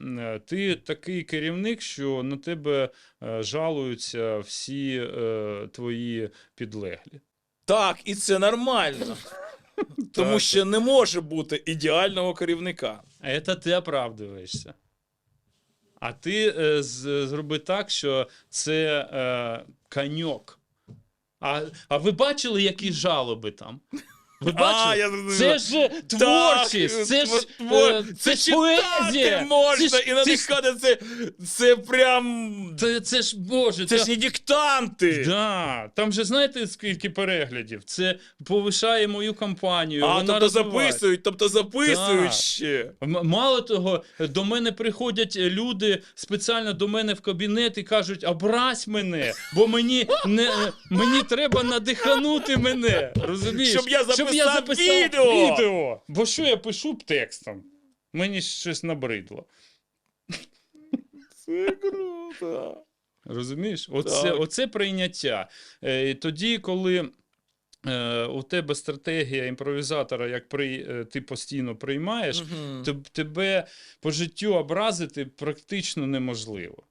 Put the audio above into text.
е, ти такий керівник, що на тебе е, жалуються всі е, твої підлеглі. Так, і це нормально. Тому що не може бути ідеального керівника. А це ти оправдуєшся. А ти е, з- зроби так, що це е, коньок. А, а ви бачили, які жалоби там? Ви я зрозумів. Це ж творчість, це ж, е, це ж поезія. можна Це ж- і надихати. Це, це прям. Це, це ж Боже, Це ж не диктанти. Да, там же знаєте скільки переглядів? Це повишає мою кампанію. А, вона тобто записують, тобто записують Так. ще. М- Мало того, до мене приходять люди спеціально до мене в кабінет і кажуть: образь мене, бо мені не мені треба надиханути мене. Розумієш? Щоб я записав відео. відео. Бо що я пишу б текстом? Мені щось набридло. Це круто. Розумієш? Оце, Так. оце прийняття. Е, тоді, коли. е, У тебе стратегія імпровізатора, як при, е, ти постійно приймаєш, Мгм. Теб- тебе по життю образити практично неможливо.